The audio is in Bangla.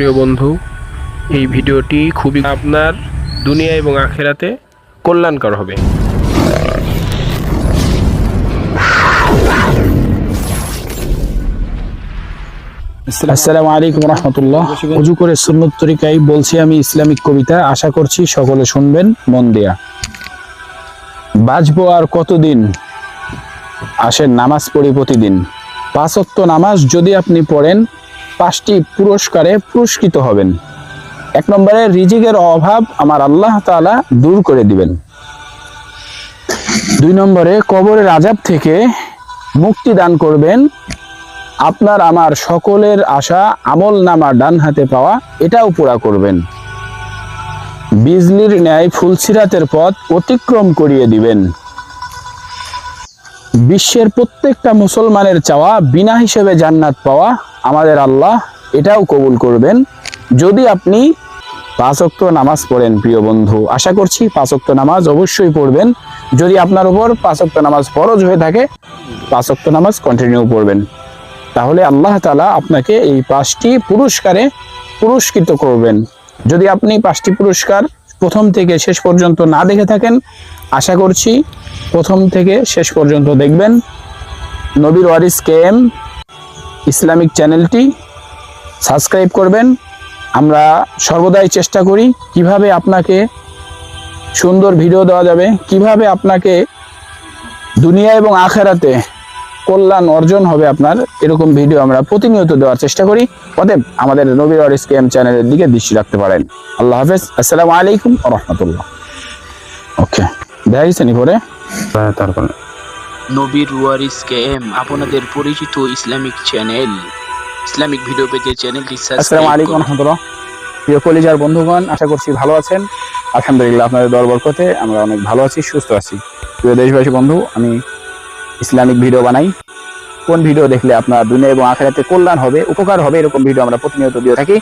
প্রিয় বন্ধু, এই ভিডিওটি খুবই আপনার দুনিয়া এবং আখেরাতে কল্যাণকর হবে। আসসালামু আলাইকুম রহমতুল্লাহ। উজু করে বলছি আমি ইসলামিক কবিতা। আশা করছি সকলে শুনবেন, মন দিয়া। বাঁচবো আর কতদিন? আসেন নামাজ পড়ি প্রতিদিন। পাঁচক্ত নামাজ যদি আপনি পড়েন পাঁচটি পুরস্কারে পুরস্কৃত হবেন। এক নম্বরে রিজিকের অভাব আমার আল্লাহ তাআলা দূর করে দিবেন। দুই নম্বরে কবরের আজাব থেকে মুক্তি দান করবেন। আপনার আমার সকলের আশা আমল নামা ডান হাতে পাওয়া, এটাও পুরা করবেন। বিজলির ন্যায় ফুলসিরাতের পথ অতিক্রম করিয়ে দিবেন। বিশ্বের প্রত্যেকটা মুসলমানের চাওয়া বিনা হিসেবে জান্নাত পাওয়া আমাদের আল্লাহ এটাও কবুল করবেন। যদি আপনি পাঁচক্ত নামাজ পড়েন, প্রিয় বন্ধু, আশা করছি পাঁচক্ত নামাজ অবশ্যই পড়বেন। যদি আপনার উপর পাঁচক্ত নামাজ ফরজ হয়ে থাকে পাঁচক্ত নামাজ কন্টিনিউ পড়বেন। তাহলে আল্লাহ তালা আপনাকে এই পাঁচটি পুরস্কারে পুরস্কৃত করবেন। যদি আপনি পাঁচটি পুরস্কার প্রথম থেকে শেষ পর্যন্ত না দেখে থাকেন, আশা করছি প্রথম থেকে শেষ পর্যন্ত দেখবেন। নবীর ওয়ারিস কে এম ইসলামিক চ্যানেলটি সাবস্ক্রাইব করবেন। আমরা সর্বদাই চেষ্টা করি কীভাবে আপনাকে সুন্দর ভিডিও দেওয়া যাবে, কীভাবে আপনাকে দুনিয়া এবং আখেরাতে কল্যাণ অর্জন হবে আপনার এরকম ভিডিও আমরা প্রতিনিয়ত দেওয়ার চেষ্টা করি। অতএব আমাদের নবীর আর স্কেম চ্যানেলের দিকে দৃষ্টি রাখতে পারেন। আল্লাহ হাফেজ। আসসালামু আলাইকুম রহমতুল্লাহ। ওকে দেখা গেছে নি পরে? তারপরে। নবীর ওয়ারিস কে এম আপনাদের পরিচিত ইসলামিক চ্যানেল ইসলামিক ভিডিও পেতে চ্যানেলটি আসসালামু আলাইকুম রহমতুল্লাহ। প্রিয় কলিজার বন্ধুগণ আশা করছি ভালো আছেন। আলহামদুলিল্লাহ আপনাদের দর বরকতে আমরা অনেক ভালো আছি সুস্থ আছি। প্রিয় দেশবাসী বন্ধু আমি ইসলামিক ভিডিও বানাই। কোন ভিডিও দেখলে আপনার দুনিয়া এবং আখেরাতে কল্যাণ হবে, উপকার হবে, এরকম ভিডিও আমরা প্রতিনিয়ত দিয়ে থাকি।